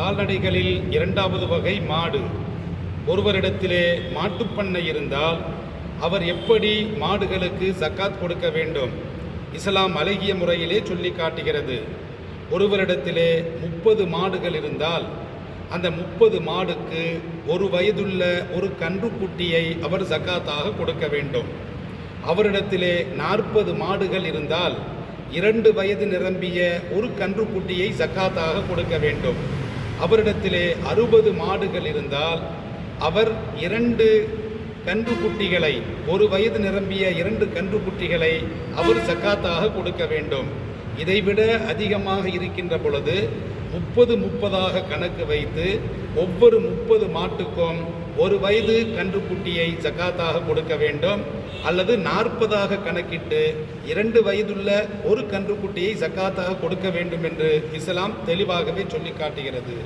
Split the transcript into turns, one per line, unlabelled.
கால்நடைகளில் இரண்டாவது வகை மாடு. ஒருவரிடத்திலே மாட்டுப்பண்ணை இருந்தால் அவர் எப்படி மாடுகளுக்கு சக்காத் கொடுக்க வேண்டும்? இஸ்லாம் அழகிய முறையிலே சொல்லி காட்டுகிறது. ஒருவரிடத்திலே முப்பது மாடுகள் இருந்தால் அந்த முப்பது மாடுக்கு ஒரு வயதுள்ள ஒரு கன்றுக்குட்டியை அவர் சக்காத்தாக கொடுக்க வேண்டும். அவரிடத்திலே நாற்பது மாடுகள் இருந்தால் இரண்டு வயது நிரம்பிய ஒரு கன்றுக்குட்டியை சக்காத்தாக கொடுக்க வேண்டும். அவரிடத்திலே அறுபது மாடுகள் இருந்தால் அவர் இரண்டு கன்றுக்குட்டிகளை ஒரு வயது நிரம்பிய இரண்டு கன்றுக்குட்டிகளை அவர் சக்காத்தாக கொடுக்க வேண்டும். இதைவிட அதிகமாக இருக்கின்ற பொழுது முப்பது முப்பதாக கணக்கு வைத்து ஒவ்வொரு முப்பது மாட்டுக்கும் ஒரு வயது கன்றுக்குட்டியை ஜக்காத்தாக கொடுக்க வேண்டும் அல்லது நாற்பதாக கணக்கிட்டு இரண்டு வயதுள்ள ஒரு கன்றுக்குட்டியை ஜக்காத்தாக கொடுக்க வேண்டும் என்று இஸ்லாம் தெளிவாகவே சொல்லி காட்டுகிறது.